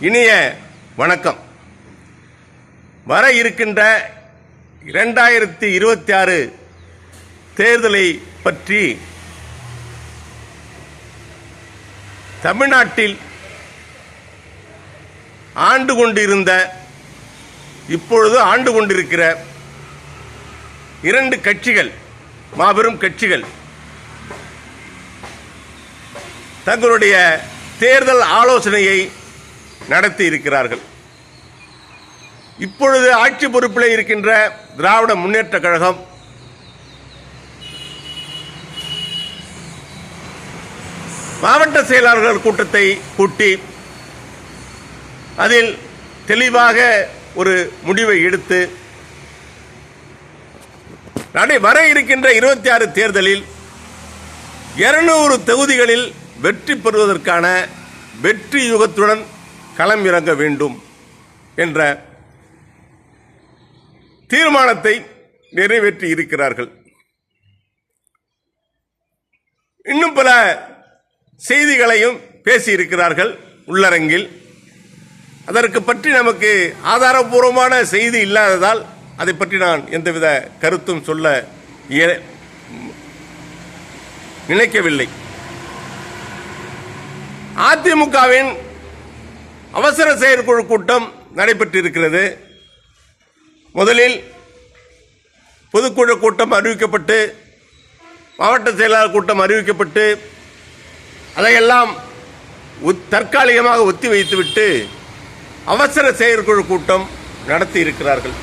இனிய வணக்கம். வர இருக்கின்ற இரண்டாயிரத்தி இருபத்தி ஆறு தேர்தலை பற்றி தமிழ்நாட்டில் ஆண்டு கொண்டிருந்த இப்பொழுது ஆண்டு கொண்டிருக்கிற இரண்டு கட்சிகள் மாபெரும் கட்சிகள் தங்களுடைய தேர்தல் ஆலோசனையை நடத்தி இருக்கிறார்கள். இப்பொழுது ஆட்சி பொறுப்பில் இருக்கின்ற திராவிட முன்னேற்ற கழகம் மாவட்ட செயலாளர்கள் கூட்டத்தை கூட்டி அதில் தெளிவாக ஒரு முடிவை எடுத்து நடை வர இருக்கின்ற இருபத்தி ஆறு தேர்தலில் இருநூறு தொகுதிகளில் வெற்றி பெறுவதற்கான வெற்றி யுகத்துடன் களம் இறங்க வேண்டும் என்ற தீர்மானத்தை நிறைவேற்றி இருக்கிறார்கள். இன்னும் பல செய்திகளையும் பேசியிருக்கிறார்கள் உள்ளரங்கில். அதற்கு பற்றி நமக்கு ஆதாரபூர்வமான செய்தி இல்லாததால் அதை பற்றி நான் எந்தவித கருத்தும் சொல்ல நினைக்கவில்லை. அதிமுகவின் அவசர செயற்குழு கூட்டம் நடைபெற்றிருக்கிறது. முதலில் பொதுக்குழு கூட்டம் அறிவிக்கப்பட்டு மாவட்ட செயலாளர் கூட்டம் அறிவிக்கப்பட்டு அதையெல்லாம் ஒத்- தற்காலிகமாக ஒத்தி வைத்துவிட்டு அவசர செயற்குழு கூட்டம் நடத்தி இருக்கிறார்கள்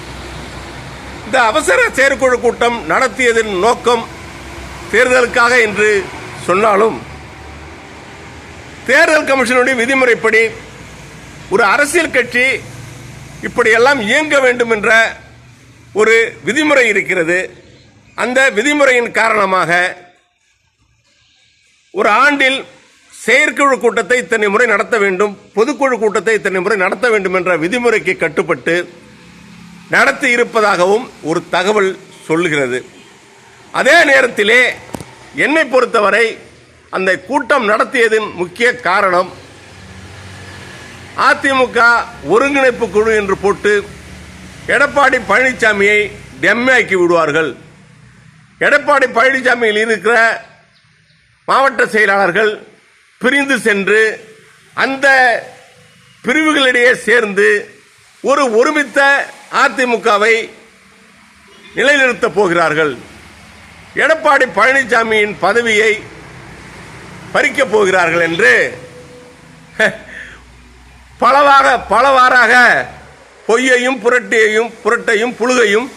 இந்த அவசர செயற்குழு கூட்டம் நடத்தியதன் நோக்கம் தேர்தலுக்காக என்று சொன்னாலும் தேர்தல் கமிஷனுடைய விதிமுறைப்படி ஒரு அரசியல் கட்சி இப்படியெல்லாம் இயங்க வேண்டும் என்ற ஒரு விதிமுறை இருக்கிறது. அந்த விதிமுறையின் காரணமாக ஒரு ஆண்டில் செயற்குழு கூட்டத்தை இத்தனை முறை நடத்த வேண்டும் பொதுக்குழு கூட்டத்தை இத்தனை முறை நடத்த வேண்டும் என்ற விதிமுறைக்கு கட்டுப்பட்டு நடத்தி இருப்பதாகவும் ஒரு தகவல் சொல்லுகிறது. அதே நேரத்திலே என்னை பொறுத்தவரை அந்த கூட்டம் நடத்தியதின் முக்கிய காரணம் அதிமுக ஒருங்கிணைப்பு குழு என்று போட்டு எடப்பாடி பழனிசாமியை டெம்மாக்கி விடுவார்கள். எடப்பாடி பழனிசாமியில் இருக்கிற மாவட்ட செயலாளர்கள் பிரிந்து சென்று அந்த பிரிவுகளிடையே சேர்ந்து ஒரு ஒருமித்த அதிமுகவை நிலைநிறுத்தப் போகிறார்கள். எடப்பாடி பழனிசாமியின் பதவியை பறிக்கப் போகிறார்கள் என்று பலவாக பலவாறாக பொய்யையும் புரட்டியையும் புரட்டையும் புழுகையும்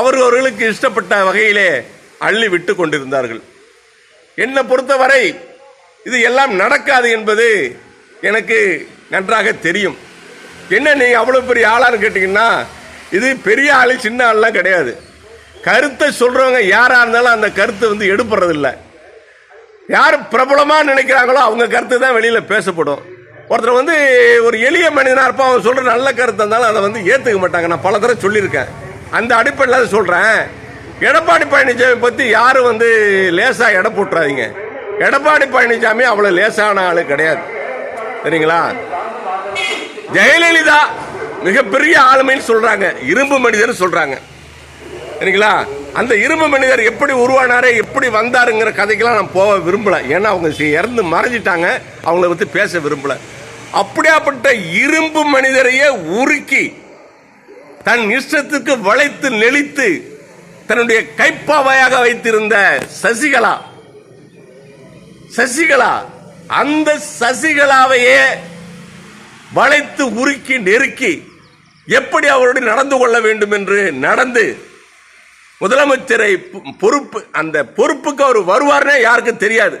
அவர்களுக்கு இஷ்டப்பட்ட வகையிலே அள்ளி விட்டு கொண்டிருந்தார்கள். என்னை பொறுத்தவரை இது எல்லாம் நடக்காது என்பது எனக்கு நன்றாக தெரியும். என்ன நீங்கள் அவ்வளோ பெரிய ஆளான்னு கேட்டிங்கன்னா இது பெரிய ஆளு சின்ன ஆள்லாம் கிடையாது. கருத்தை சொல்கிறவங்க யாராக இருந்தாலும் அந்த கருத்தை வந்து எடுப்படுறதில்ல யார் பிரபலமாக நினைக்கிறாங்களோ அவங்க கருத்து தான் வெளியில் பேசப்படும். ஒருத்தர் வந்து ஒரு எளிய மனிதனாக இருப்பான் அவன் சொல்கிற நல்ல கருத்து இருந்தாலும் அதை வந்து ஏற்றுக்க மாட்டாங்க. நான் பல தடவை சொல்லியிருக்கேன். அந்த அடிப்படையில் அதை சொல்கிறேன் எடப்பாடி பழனிசாமி பற்றி யாரும் வந்து லேசாக எடை போட்டுறாதீங்க. எடப்பாடி பழனிசாமி அவ்வளோ லேசான ஆள் கிடையாது. சரிங்களா? ஜெயலலிதா மிகப்பெரிய ஆளுமைன்னு சொல்கிறாங்க இரும்பு மனிதர் சொல்கிறாங்க சரிங்களா? அந்த இரும்பு மனிதர் எப்படி உருவானாரு எப்படி வந்தாருங்கிற கதைக்கெல்லாம் நான் போக விரும்பல. ஏன்னா அவங்க இறந்து மறைஞ்சிட்டாங்க. அவங்கள பத்தி பேச விரும்பல. அப்படியாப்பட்ட இரும்பு மனிதரையே உருக்கி தன் இஷ்டத்துக்கு வளைத்து நெளித்து தன்னுடைய கைப்பாவையாக வைத்திருந்த சசிகலா சசிகலா அந்த சசிகலாவையே வளைத்து உருக்கி நெருக்கி எப்படி அவருடன் நடந்து கொள்ள வேண்டும் என்று நடந்து முதலமைச்சரை பொறுப்பு அந்த பொறுப்புக்கு அவர் வருவார்னே யாருக்கும் தெரியாது.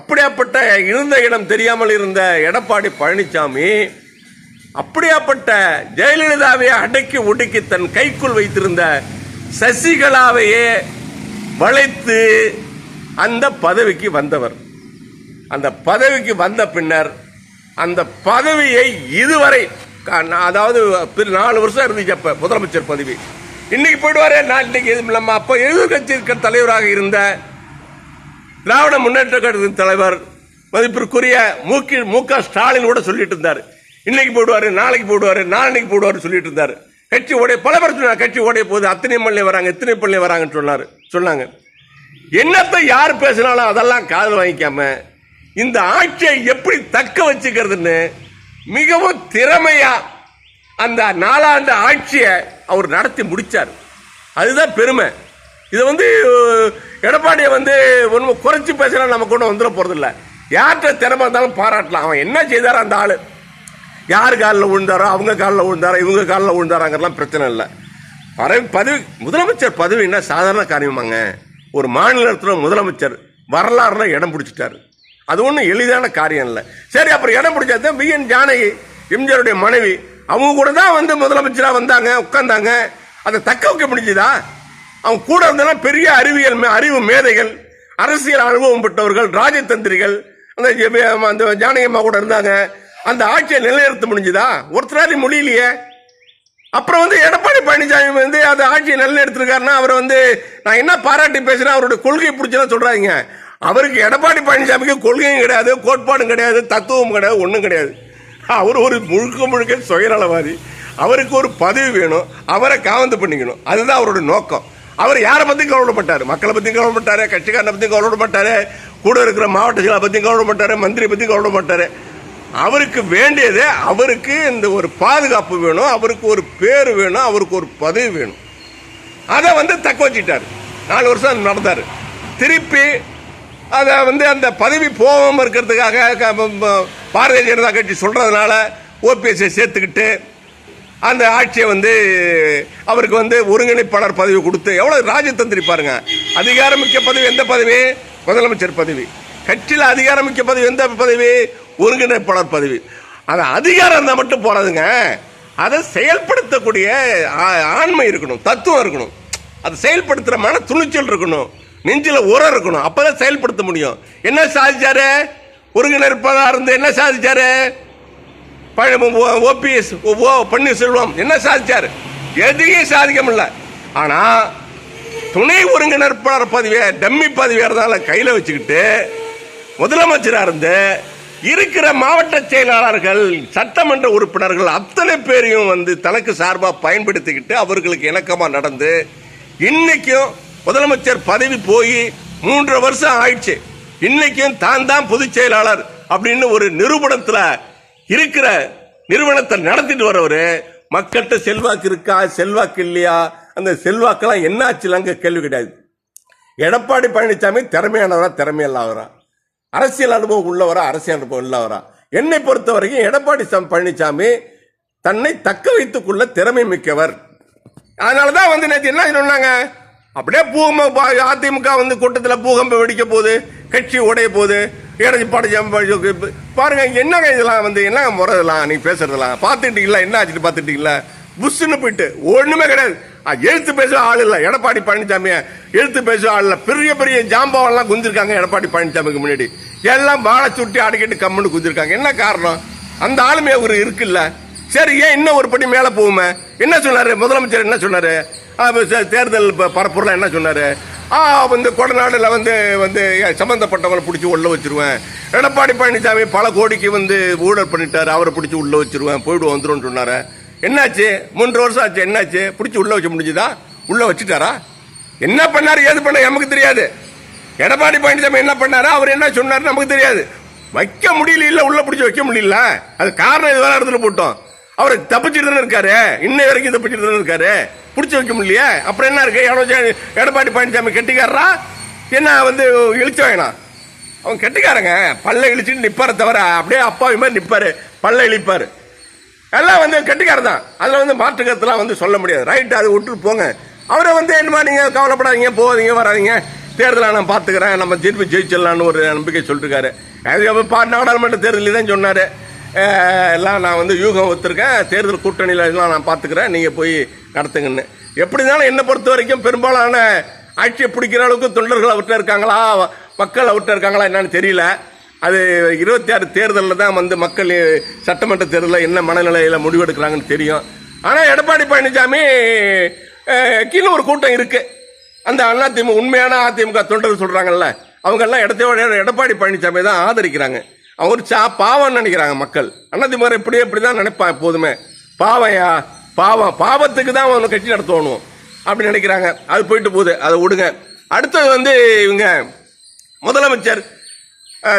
அப்படியாப்பட்ட இருந்த இடம் தெரியாமல் இருந்த எடப்பாடி பழனிசாமி அப்படியாப்பட்ட ஜெயலலிதாவை அடக்கி ஒடுக்கி தன் கைக்குள் வைத்திருந்த சசிகலாவையே வளைத்து அந்த பதவிக்கு வந்தவர். அந்த பதவிக்கு வந்த பின்னர் அந்த பதவியை இதுவரை அதாவது பிற- நாலு வருஷம் இருந்துச்சு அப்ப முதலமைச்சர் பதவி. இன்னைக்கு போயிடுவாரு. நான் இன்னைக்கு எதுவும் நம்ம அப்ப எதிர்கட்சி இருக்கிற தலைவராக இருந்த திராவிட முன்னேற்ற கழகத்தின் தலைவர் மதிப்பிற்குரிய மூக்கி மு. க. ஸ்டாலின் கூட சொல்லிட்டு இருந்தார். இன்னைக்கு போடுவாரு நாளைக்கு போடுவாரு நாளைக்கு போடுவாரு சொல்லிட்டு இருந்தார். கட்சி உடைய பல பேர் சொன்னார் கட்சி உடைய போது அத்தனை பள்ளி வராங்க இத்தனை பள்ளி வராங்கன்னு சொன்னார். சொன்னாங்க. என்னத்தை யார் பேசினாலும் அதெல்லாம் காதல் வாங்கிக்காம இந்த ஆட்சியை எப்படி தக்க வச்சுக்கிறதுன்னு மிகவும் திறமையாக அந்த நாலாண்டு ஆட்சியை அவர் நடத்தி முடித்தார் அதுதான் பெருமை. இதை வந்து எடப்பாடியை வந்து ஒன்றும் குறைச்சி பேசினா நமக்கு ஒன்றும் வந்துட போகிறதில்ல யார்கிட்ட திறமை இருந்தாலும் பாராட்டலாம். அவன் என்ன செய்தாரோ அந்த ஆள். யார் காலில் விழுந்தாரோ அவங்க காலில் விழுந்தாரோ இவங்க காலில் விழுந்தாராங்கிறலாம் பிரச்சனை இல்லை. பறவை பதவி முதலமைச்சர் பதவின்னா சாதாரண காரியமாங்க. ஒரு மாநிலத்தில் முதலமைச்சர் வரலாறுல இடம் பிடிச்சிட்டாரு. அது ஒன்றும் எளிதான காரியம் இல்லை. சரி அப்புறம் இடம் பிடிச்சாதான் வி. என். ஜானகி எம்ஜிஆருடைய மனைவி. அவங்க கூட தான் வந்து முதலமைச்சராக வந்தாங்க உட்காந்தாங்க அதை தக்க வைக்க முடிஞ்சுதா? அவங்க கூட இருந்தெல்லாம் பெரிய அறிவியல் மே- அறிவு மேதைகள் அரசியல் அனுபவம் பெற்றவர்கள் ராஜதந்திரிகள் அந்த அந்த ஜானகி அம்மா கூட இருந்தாங்க. அந்த ஆட்சியை நிலைநிறுத்த முடிஞ்சுதா? ஒருத்தராதி முடியலையே. அப்புறம் வந்து எடப்பாடி பழனிசாமி வந்து அந்த ஆட்சியை நிலைநிறுத்திருக்காருன்னா அவர் வந்து நான் என்ன பாராட்டி பேசுறேன்? அவருடைய கொள்கையை பிடிச்சதான் சொல்றாங்க அவருக்கு எடப்பாடி பழனிசாமிக்கு கொள்கையும் கிடையாது கோட்பாடும் கிடையாது தத்துவம் கிடையாது ஒன்றும் கிடையாது. அவர் ஒரு முழுக்க முழுக்க சுயநலவாதி. அவருக்கு ஒரு பதவி வேணும். அவரை காவந்து பண்ணிக்கணும். அதுதான் அவரோட நோக்கம். அவர் யாரை பற்றியும் கவலைப்பட்டார் மக்களை பற்றியும் கவலைப்பட்டாரு கட்சிக்காரனை பற்றியும் கவலைப்பட்டாரு கூட இருக்கிற மாவட்டங்களை பற்றியும் கவலைப்பட்டாரு மந்திரி பற்றியும் கவலைப்பட்டாரு அவருக்கு வேண்டியது அவருக்கு இந்த ஒரு பாதுகாப்பு வேணும். அவருக்கு ஒரு பேர் வேணும். அவருக்கு ஒரு பதவி வேணும். அதை வந்து தக்க வச்சுட்டார் நாலு வருஷம் நடந்தார். திருப்பி அதை வந்து அந்த பதவி போகாமல் இருக்கிறதுக்காக பாரதிய ஜனதா கட்சி சொல்கிறதுனால ஓபிஎஸ்ஐ சேர்த்துக்கிட்டு அந்த ஆட்சியை வந்து அவருக்கு வந்து ஒருங்கிணைப்பாளர் பதவி கொடுத்து எவ்வளோ ராஜதந்திரி பாருங்க. அதிகாரமிக்க பதவி எந்த பதவி? முதலமைச்சர் பதவி. கட்சியில் அதிகாரமிக்க பதவி எந்த பதவி? ஒருங்கிணைப்பாளர் பதவி. அது அதிகாரம் இருந்தால் மட்டும் போகிறதுங்க அதை செயல்படுத்தக்கூடிய ஆ- ஆண்மை இருக்கணும் தத்துவம் இருக்கணும். அதை செயல்படுத்துகிற மன துணிச்சல் இருக்கணும். நெஞ்சில் உரம் இருக்கணும். அப்பதான் செயல்படுத்த முடியும். என்ன சாதிச்சாரு? ஒருங்கிணைப்பதாக இருந்து என்ன சாதிச்சாரு? ஓபிஎஸ் ஓ பன்னீர்செல்வம். என்ன சாதிச்சார்? எதையும் சாதிக்க முடியல. ஆனால் துணை ஒருங்கிணைப்பாளர் பதவியை டம்மி பதவியா இருந்தாலும் கையில் வச்சுக்கிட்டு முதலமைச்சராக இருந்து இருக்கிற மாவட்ட செயலாளர்கள் சட்டமன்ற உறுப்பினர்கள் அத்தனை பேரையும் வந்து தனக்கு சார்பாக பயன்படுத்திக்கிட்டு அவர்களுக்கு இணக்கமாக நடந்து இன்னைக்கும் முதலமைச்சர் பதவி போய் மூன்றரை வருஷம் ஆயிடுச்சு. இன்னைக்கும் தான் தான் பொதுச் செயலாளர் அப்படின்னு ஒரு நிறுவனத்தில் இருக்கிற நிறுவனத்தை நடத்திட்டு வர்றவர் மக்கள்கிட்ட செல்வாக்கு இருக்கா செல்வாக்கு இல்லையா அந்த செல்வாக்கெல்லாம் என்ன ஆச்சுலாங்க கேள்வி கிடையாது. எடப்பாடி பழனிசாமி திறமையானவரா திறமையில்லாதவரா? அரசியல் அனுபவம் உள்ளவரா அரசியல் அனுபவம் இல்லாதவரா? என்னை பொறுத்த வரைக்கும் எடப்பாடி சம் பழனிசாமி தன்னை தக்க வைத்துக் கொள்ள திறமை மிக்கவர். அதனாலதான் வந்து நேற்று என்ன சொன்னாங்க? அப்படியே பூகம்ப பா- அதிமுக வந்து கூட்டத்தில் பூகம்பம் வெடிக்க போகுது கட்சி உடைய போகுது எடப்பாடி ஜம்ப- பாருங்க என்னங்க இதெல்லாம் வந்து என்னங்க முறை இதெல்லாம் நீங்க பேசுறதெல்லாம்? பார்த்துட்டீங்களா என்ன ஆச்சுட்டு பார்த்துட்டீங்களா புஷ்ஷுன்னு போயிட்டு ஒண்ணுமே கிடையாது. எழுத்து பேச ஆள் இல்லை எடப்பாடி பழனிசாமிய எழுத்து பேச ஆள் இல்லை. பெரிய பெரிய ஜாம்பவம் குந்திருக்காங்க எடப்பாடி பழனிசாமிக்கு முன்னாடி. எல்லாம் வாழை சுட்டி அடிக்கிட்டு கம்முன்னு குந்திருக்காங்க. என்ன காரணம்? அந்த ஆளுமே ஒரு இருக்குல்ல? சரி ஏன் இன்னும் ஒரு படி மேலே போகுமே? என்ன சொன்னாரு? முதலமைச்சர் என்ன சொன்னாரு? தேர்தல் ப- என்ன சொன்னார்? ஆ வந்து கொடநாடில் வந்து வந்து சம்மந்தப்பட்டவங்களை பிடிச்சி உள்ளே வச்சிருவேன். எடப்பாடி பழனிசாமி பல கோடிக்கு வந்து ஊழல் பண்ணிட்டார் அவரை பிடிச்சி உள்ளே வச்சிருவேன் போயிடுவோம் வந்துரும் சொன்னார். என்னாச்சு? மூன்று வருஷம் ஆச்சு என்னாச்சு? பிடிச்சி உள்ளே வச்ச முடிஞ்சுதா? உள்ளே வச்சுட்டாரா? என்ன பண்ணார்? ஏது பண்ண நமக்கு தெரியாது. எடப்பாடி பழனிசாமி என்ன பண்ணாரு? அவர் என்ன சொன்னார் நமக்கு தெரியாது. வைக்க முடியல இல்லை உள்ளே பிடிச்சி வைக்க முடியல. அது காரணம் இது வேற இடத்துல போட்டோம். அவர் தப்பிச்சுட்டு தானே இருக்காரு? இன்னை வரைக்கும் தப்பிச்சுட்டு தானே இருக்காரு? பிடிச்சி வைக்க முடியலையே? அப்புறம் என்ன இருக்கு? எடப்பாடி- எடப்பாடி பழனிசாமி கெட்டிக்காரரா? என்ன வந்து இழிச்ச வேணாம் அவன் கெட்டிக்காரங்க. பல்ல இழிச்சிட்டு நிப்பார தவிர அப்படியே அப்பாவி மாதிரி நிப்பாரு. பல்ல இழிப்பாரு. எல்லாம் வந்து கெட்டிக்காரர் தான். அதில் வந்து மாற்று கருத்துலாம் வந்து சொல்ல முடியாது. ரைட் அதை விட்டுட்டு போங்க. அவரை வந்து என்னமா நீங்கள் கவலைப்படாதீங்க போகாதீங்க வராதீங்க. தேர்தலை நான் பார்த்துக்கிறேன். நம்ம திருப்பி ஜெயிச்சிடலான்னு ஒரு நம்பிக்கை சொல்லிருக்காரு அது நாடாளுமன்ற தேர்தலில் தான் சொன்னார். எல்லாம் நான் வந்து யூகம் ஒத்துருக்கேன். தேர்தல் கூட்டணியில் எல்லாம் நான் பார்த்துக்கிறேன். நீங்கள் போய் நடத்துங்கன்னு. எப்படி இருந்தாலும் என்னை பொறுத்த வரைக்கும் பெரும்பாலான ஆட்சியை பிடிக்கிற அளவுக்கு தொண்டர்கள் அவர்கிட்ட இருக்காங்களா? மக்கள் அவர்கிட்ட இருக்காங்களா என்னன்னு தெரியல. அது இருபத்தி ஆறு தேர்தலில் தான் வந்து மக்கள் சட்டமன்ற தேர்தலில் என்ன மனநிலையில் முடிவெடுக்கிறாங்கன்னு தெரியும். ஆனால் எடப்பாடி பழனிசாமி கீழே ஒரு கூட்டம் இருக்குது அந்த அதிமுக உண்மையான அதிமுக தொண்டர்கள் சொல்கிறாங்கல்ல அவங்கெல்லாம் இடத்தையோட எடப்பாடி பழனிசாமி தான் ஆதரிக்கிறாங்க. அவர் சா பாவம்னு நினைக்கிறாங்க மக்கள். அதிமுக இப்படியே இப்படி தான் நினைப்பான் எப்போதுமே. பாவையா? பாவம். பாவத்துக்கு தான் அவனை கட்சி நடத்தணும் அப்படின்னு நினைக்கிறாங்க. அது போயிட்டு போகுது. அதை விடுங்க. அடுத்தது வந்து இவங்க முதலமைச்சர்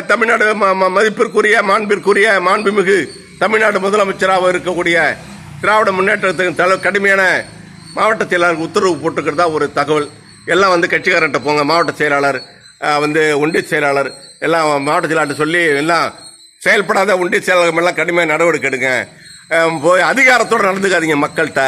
தமிழ்நாடு ம- ம- மதிப்பிற்குரிய மாண்பிற்குரிய மாண்புமிகு தமிழ்நாடு முதலமைச்சராக இருக்கக்கூடிய திராவிட முன்னேற்றத்துக்கு தலை கடுமையான மாவட்ட செயலாளருக்கு உத்தரவு போட்டுக்கிறதா ஒரு தகவல். எல்லாம் வந்து கட்சிக்காரன்ட்ட போங்க. மாவட்ட செயலாளர் வந்து ஒன்றிய செயலாளர் எல்லாம் மாவட்ட செயலாளர் சொல்லி எல்லாம் செயல்படாத ஒன்றிய செயலாளர்கள் எல்லாம் கடுமையாக நடவடிக்கை எடுங்க. போய் அதிகாரத்தோடு நடந்துக்காதீங்க மக்கள்கிட்ட.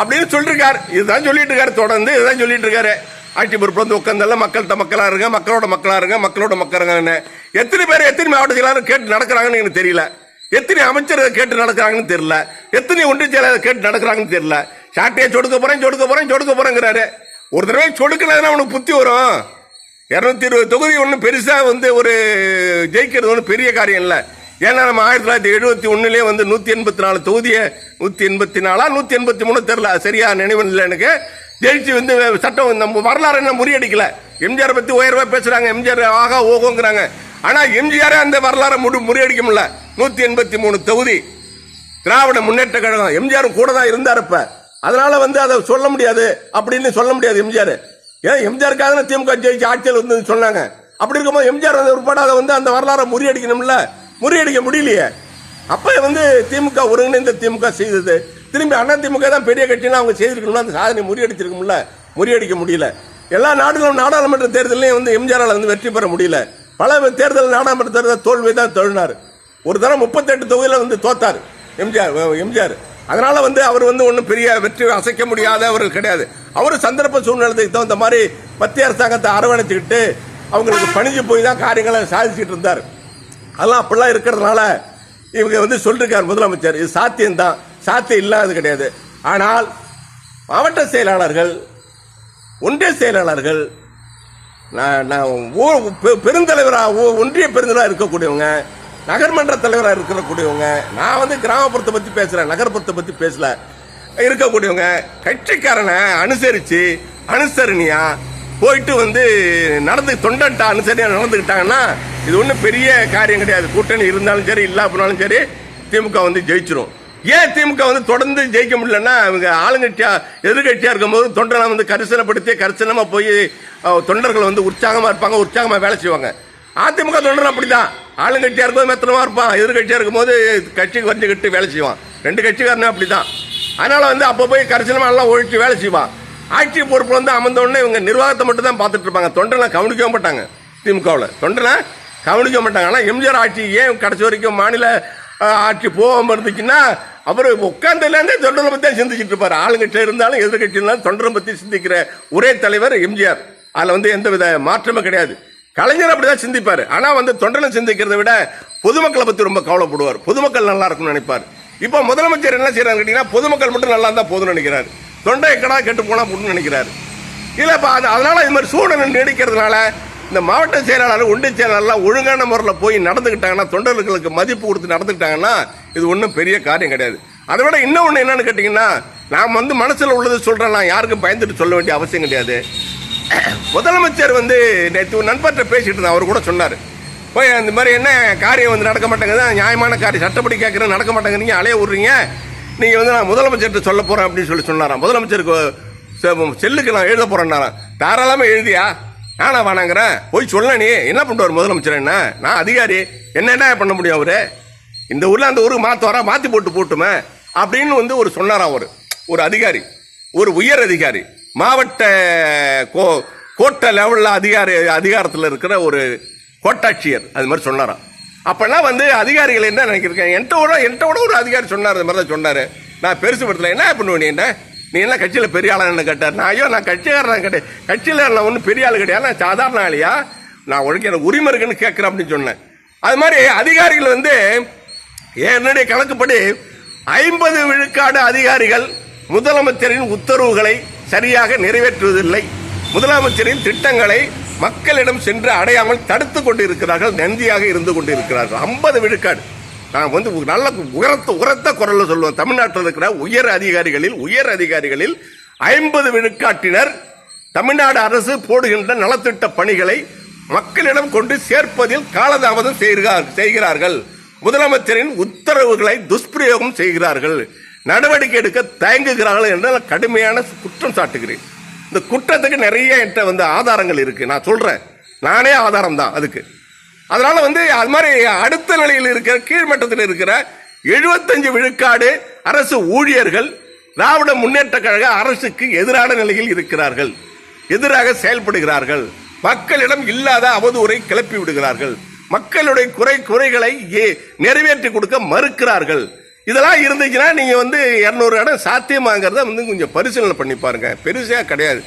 அப்படின்னு சொல்லியிருக்காரு இதுதான் சொல்லிட்டு இருக்காரு தொடர்ந்து இதுதான் சொல்லிட்டு இருக்காரு ஆட்சி பொறுப்பு வந்து உட்காந்தெல்லாம் மக்கள்கிட்ட மக்களாக இருங்க. மக்களோட மக்களாக இருங்க. மக்களோட மக்களுங்க எத்தனை பேர் எத்தனை மாவட்ட செயலாளர் கேட்டு நடக்கிறாங்கன்னு எனக்கு தெரியல. எத்தனை அமைச்சர் கேட்டு நடக்கிறாங்கன்னு தெரியல. எத்தனை ஒன்றிய செயலாளர் கேட்டு நடக்கிறாங்கன்னு தெரியல. சாட்டையை சொடுக்க போகிறேன் சொடுக்க போகிறேன் சொடுக்க போகிறேங்கிறாரு ஒரு தடவை சொடுக்கலன்னா அவனுக்கு புத்தி வரும். இரநூத்தி இருபது தொகுதி ஒன்றும் பெருசாக வந்து ஒரு ஜெயிக்கிறது ஒன்றும் பெரிய காரியம் இல்லை. ஏன்னா நம்ம ஆயிரத்தி தொள்ளாயிரத்தி எழுபத்தி ஒன்றுலேயே வந்து நூற்றி எண்பத்தி நாலு தொகுதியை நூற்றி எண்பத்தி நாலா நூற்றி எண்பத்தி மூணு தெரில சரியா நினைவு இல்லை எனக்கு. ஜெயிச்சு வந்து சட்டம் நம்ம வரலாறு என்ன முறியடிக்கல. எம்ஜிஆர் பற்றி உயர்வாக பேசுகிறாங்க எம்ஜிஆர் ஆகா ஓகோங்கிறாங்க. ஆனால் எம்ஜிஆரே அந்த வரலாறு முடி முறியடிக்க முடியல. நூற்றி எண்பத்தி மூணு தொகுதி. திராவிட முன்னேற்ற கழகம். எம்ஜிஆர் கூட தான் இருந்தார் இப்போ. அதனால் வந்து அதை சொல்ல முடியாது. அப்படின்னு சொல்ல முடியாது எம்ஜிஆர். ஏன் எம்ஜிஆர் தானே திமுக ஜெயிச்சு ஆட்சியில் வந்து சொன்னாங்க. அப்படி இருக்கும்போது எம்ஜிஆர் வந்து உட்பட அதை வந்து அந்த வரலாறை முறியடிக்கணும்ல? முறியடிக்க முடியலையே. அப்போ வந்து திமுக ஒருங்கிணைந்த திமுக செய்தது. திரும்பி அண்ணா திமுக தான் பெரிய கட்சினா அவங்க செய்திருக்கணும்ல? அந்த சாதனை முறியடிச்சிருக்கும்ல முறியடிக்க முடியல. எல்லா நாடுகளும் நாடாளுமன்ற தேர்தலையும் வந்து எம்ஜிஆரால் வந்து வெற்றி பெற முடியல. பல தேர்தல் நாடாளுமன்ற தேர்தல் தோல்வி தான் தொழினார் ஒரு தரம் முப்பத்தெட்டு தொகுதியில் வந்து தோத்தார் எம்ஜிஆர் எம்ஜிஆர். அதனால வந்து அவர் வந்து ஒன்றும் பெரிய வெற்றி அசைக்க முடியாதவர் கிடையாது. அவர் சந்தர்ப்ப சூழ்நிலைக்கு தகுந்த மாதிரி மத்திய அரசாங்கத்தை அரவணைச்சிக்கிட்டு அவங்களுக்கு பணிஞ்சு போய் தான் காரியங்களை சாதிச்சுட்டு இருந்தார். அதெல்லாம் அப்படிலாம் இருக்கிறதுனால இவங்க வந்து சொல்லிருக்கார் முதலமைச்சர் இது சாத்தியம்தான். சாத்தியம் இல்லாதது கிடையாது. ஆனால் மாவட்ட செயலாளர்கள் ஒன்றிய செயலாளர்கள் நான் நான் பெருந்தலைவராக ஒன்றிய பெருந்தலைவராக இருக்கக்கூடியவங்க நகர்மன்ற தலைவராக இருக்கக்கூடியவங்க நான் வந்து கிராமப்புறத்தை பற்றி பேசுகிறேன் நகர்ப்புறத்தை பற்றி பேசல இருக்கக்கூடியவங்க கட்சிக்காரனை அனுசரித்து அனுசரணியா போயிட்டு வந்து நடந்து தொண்டன்ட்டா அனுசரணியாக நடந்துக்கிட்டாங்கன்னா இது ஒன்றும் பெரிய காரியம் கிடையாது. கூட்டணி இருந்தாலும் சரி இல்லை போனாலும் சரி திமுக வந்து ஜெயிச்சிரும். ஏன் திமுக வந்து தொடர்ந்து ஜெயிக்க முடியலன்னா அவங்க ஆளுங்கட்சியா எதிர்கட்சியா இருக்கும்போது தொண்டனை வந்து கரிசனப்படுத்தி கரிசனமாக போய் தொண்டர்கள் வந்து உற்சாகமாக இருப்பாங்க உற்சாகமாக வேலை செய்வாங்க. அதிமுக தொண்டர் அப்படிதான். ஆளுங்கட்சியா இருக்கும் மெத்தனமா இருப்பான். எதிர்கட்சியா இருக்கும்போது கட்சிக்கு வரைஞ்சுக்கிட்டு வேலை செய்வான். ரெண்டு கட்சிக்காரனும் அப்படிதான். அதனால வந்து அப்போ போய் கரிசனமா எல்லாம் ஒழிச்சு வேலை செய்வான். ஆட்சி பொறுப்பு வந்து அமர்ந்தவொடனே இவங்க நிர்வாகத்தை மட்டும் தான் பார்த்துட்டு இருப்பாங்க. தொண்டனை கவனிக்கவே மாட்டாங்க திமுகவில். தொண்டனை கவனிக்க மாட்டாங்க. ஆனால் எம்ஜிஆர் ஆட்சி ஏன் கடைசி வரைக்கும் மாநில ஆட்சி போகாம இருந்துச்சுன்னா அவர் உட்காந்துலேருந்தே தொண்டரை பற்றி தான் சிந்திச்சுட்டு இருப்பார். ஆளுங்கட்சியில் இருந்தாலும் எதிர்கட்சியில் இருந்தாலும் தொண்டரை பற்றி சிந்திக்கிற ஒரே தலைவர் எம்ஜிஆர். அதில் வந்து எந்தவித மாற்றமும் கிடையாது. கலைஞர் அப்படிதான் சிந்திப்பார். ஆனால் வந்து தொண்டனை சிந்திக்கிறத விட பொதுமக்களை பற்றி ரொம்ப கவலைப்படுவார். பொதுமக்கள் நல்லா இருக்கும்னு நினைப்பார். இப்போ முதலமைச்சர் என்ன செய்யறாரு கேட்டீங்கன்னா பொதுமக்கள் மட்டும் நல்லா இருந்தால் போதும்னு நினைக்கிறாரு. தொண்டை எக்கடா கெட்டு போனா போட்டுன்னு நினைக்கிறாரு. இல்ல இப்ப அது அதனால இது மாதிரி சூழ்நிலை நீடிக்கிறதுனால இந்த மாவட்ட செயலாளர் ஒன்றிய செயலாளர்லாம் ஒழுங்கான முறையில் போய் நடந்துக்கிட்டாங்கன்னா தொண்டர்களுக்கு மதிப்பு கொடுத்து நடந்துக்கிட்டாங்கன்னா இது ஒன்றும் பெரிய காரியம் கிடையாது. அதை விட இன்னொன்று என்னன்னு கேட்டிங்கன்னா நாம் வந்து மனசில் உள்ளது சொல்கிறேன் நான் யாருக்கும் பயந்துட்டு சொல்ல வேண்டிய அவசியம் கிடையாது. முதலமைச்சர் வந்து நேற்று நண்பர்கிட்ட பேசிட்டு இருந்தார் அவர் கூட சொன்னார். போய் அந்த மாதிரி என்ன காரியம் வந்து நடக்க மாட்டேங்குது? நியாயமான காரியம் சட்டப்படி கேட்குறது நடக்க மாட்டேங்கிறீங்க அலைய விட்றீங்க. நீங்கள் வந்து நான் முதலமைச்சர்கிட்ட சொல்ல போகிறேன் அப்படின்னு சொல்லி சொன்னாராம். முதலமைச்சருக்கு செ- செல்லுக்கு நான் எழுத போகிறேன்னாராம் தாராளமாக எழுதியா? நானா வேணாங்கிறேன் போய் சொல்ல நீ. என்ன பண்ணுவார் முதலமைச்சர் என்ன? நான் அதிகாரி. என்ன என்ன பண்ண முடியும் அவர்? இந்த ஊரில் அந்த ஊருக்கு மாற்ற வரா மாற்றி போட்டு போட்டுமே அப்படின்னு வந்து ஒரு சொன்னாராம் அவர். ஒரு அதிகாரி. ஒரு உயர் அதிகாரி. மாவட்ட கோ கோட்டை லெவலில் அதிகாரி அதிகாரத்தில் இருக்கிற ஒரு கோட்டாட்சியர் அது மாதிரி சொன்னாராம். அப்போல்லாம் வந்து அதிகாரிகள் என்ன நினைக்கிறேன் என்கிட்ட விட என்கிட்ட விட ஒரு அதிகாரி சொன்னார் அது மாதிரி தான் சொன்னார். நான் பெருசு படுத்தல என்ன பண்ணுவேன் நீ என்ன? நீ என்ன கட்சியில் பெரிய ஆளான்னு கேட்டார்? நான் ஐயோ நான் கட்சிக்காரன் கிடையாது கட்சியில் நான் ஒன்றும் பெரிய ஆள் கிடையாது. நான் சாதாரண ஆளியா? நான் உனக்கு எனக்கு உரிமை இருக்குன்னு கேட்குறேன் அப்படின்னு சொன்னேன். அது மாதிரி அதிகாரிகள் வந்து என்னுடைய கணக்குப்படி ஐம்பது விழுக்காடு அதிகாரிகள் முதலமைச்சரின் உத்தரவுகளை சரியாக நிறைவேற்றுவதில்லை. முதலமைச்சரின் திட்டங்களை மக்களிடம் சென்று அடையாமல் தடுத்து கொண்டு இருக்கிறார்கள் நந்தியாக இருந்து கொண்டு இருக்கிறார்கள் ஐம்பது விழுக்காடு. நான் வந்து நல்ல உரத்த உரத்த குரல்ல சொல்லுவேன். தமிழ்நாட்டில் இருக்கிற உயர் அதிகாரிகளில் உயர் அதிகாரிகளில் ஐம்பது விழுக்காட்டினர் தமிழ்நாடு அரசு போடுகின்ற நலத்திட்ட பணிகளை மக்களிடம் கொண்டு சேர்ப்பதில் காலதாமதம் செய்கிறார்- செய்கிறார்கள். முதலமைச்சரின் உத்தரவுகளை துஷ்பிரயோகம் செய்கிறார்கள். நடவடிக்கை எடுக்க தயங்குகிறார்கள் என்று நான் கடுமையான குற்றம் சாட்டுகிறேன். இந்த குற்றத்துக்கு நிறைய என்கிட்ட வந்து ஆதாரங்கள் இருக்குது நான் சொல்கிறேன் நானே ஆதாரம் தான் அதுக்கு. அதனால் வந்து அது மாதிரி அடுத்த நிலையில் இருக்கிற கீழ்மட்டத்தில் இருக்கிற எழுபத்தஞ்சு விழுக்காடு அரசு ஊழியர்கள் திராவிட முன்னேற்ற கழக அரசுக்கு எதிரான நிலையில் இருக்கிறார்கள். எதிராக செயல்படுகிறார்கள். மக்களிடம் இல்லாத அவதூறை கிளப்பி விடுகிறார்கள். மக்களுடைய குறை குறைகளை ஏ- நிறைவேற்றி கொடுக்க மறுக்கிறார்கள். இதெல்லாம் இருந்துச்சுன்னா நீங்கள் வந்து இரநூறு இடம் சாத்தியமாங்கிறத வந்து கொஞ்சம் பரிசீலனை பண்ணி பாருங்கள் பெருசாக கிடையாது.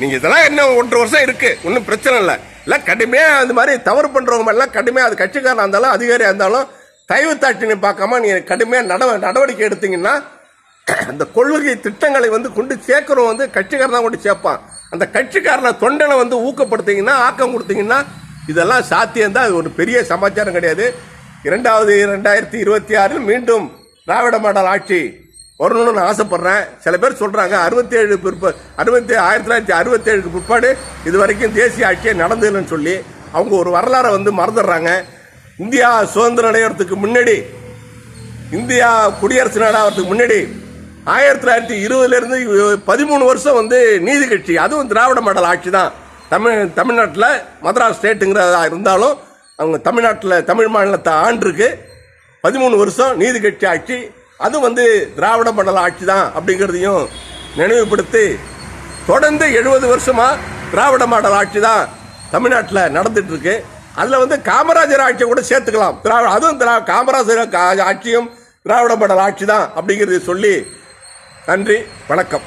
நீங்கள் இதெல்லாம் என்ன ஒன்றரை வருஷம் இருக்குது ஒன்றும் பிரச்சனை இல்லை. இல்லை கடுமையாக அந்த மாதிரி தவறு பண்ணுறவங்க எல்லாம் கடுமையாக அது கட்சிக்காரனாக இருந்தாலும் அதிகாரியாக இருந்தாலும் தயவு தாட்டினை பார்க்காம நீங்கள் கடுமையாக நடவ நடவடிக்கை எடுத்தீங்கன்னா அந்த கொள்கை திட்டங்களை வந்து கொண்டு சேர்க்கிறோம் வந்து கட்சிக்காரன் தான் கொண்டு சேர்ப்பான். அந்த கட்சிக்காரனை தொண்டனை வந்து ஊக்கப்படுத்திங்கன்னா ஆக்கம் கொடுத்தீங்கன்னா இதெல்லாம் சாத்தியம் தான் அது ஒரு பெரிய சமாச்சாரம் கிடையாது. இரண்டாவது இரண்டாயிரத்தி இருபத்தி ஆறில் மீண்டும் திராவிட மாடல் ஆட்சி வரணும்னு நான் ஆசைப்படுறேன். சில பேர் சொல்கிறாங்க அறுபத்தி ஏழு பிற்ப அறுபத்தி ஆயிரத்தி தொள்ளாயிரத்தி அறுபத்தி ஏழுக்கு பிற்பாடு இது வரைக்கும் தேசிய ஆட்சியே நடந்ததுன்னு சொல்லி அவங்க ஒரு வரலாறை வந்து மறந்துடுறாங்க. இந்தியா சுதந்திரம் அடையறதுக்கு முன்னாடி இந்தியா குடியரசு நாடாகிறதுக்கு முன்னாடி ஆயிரத்தி தொள்ளாயிரத்தி இருபதுலேருந்து பதிமூணு வருஷம் வந்து நீதி கட்சி அதுவும் திராவிட மாடல் ஆட்சி தான். தமிழ் தமிழ்நாட்டில் மദ്രാஸ் ஸ்டேட்டுங்கிறதா இருந்தாலும் அவங்க தமிழ்நாட்டில் தமிழ் மாநிலத்தை ஆண்டிருக்கு. பதிமூணு வருஷம் நீதி கட்சி ஆட்சி. அது வந்து திராவிட மண்டல ஆட்சி தான் அப்படிங்கிறதையும் நினைவுபடுத்தி தொடர்ந்து எழுபது வருஷமாக திராவிட மாடல் ஆட்சி தான் தமிழ்நாட்டில் நடந்துட்டு இருக்கு அதில் வந்து காமராஜர் ஆட்சியை கூட சேர்த்துக்கலாம். திராவிட அதுவும் திரா- காமராஜர் ஆட்சியும் திராவிட மாடல் ஆட்சி தான் அப்படிங்கிறத சொல்லி நன்றி வணக்கம்.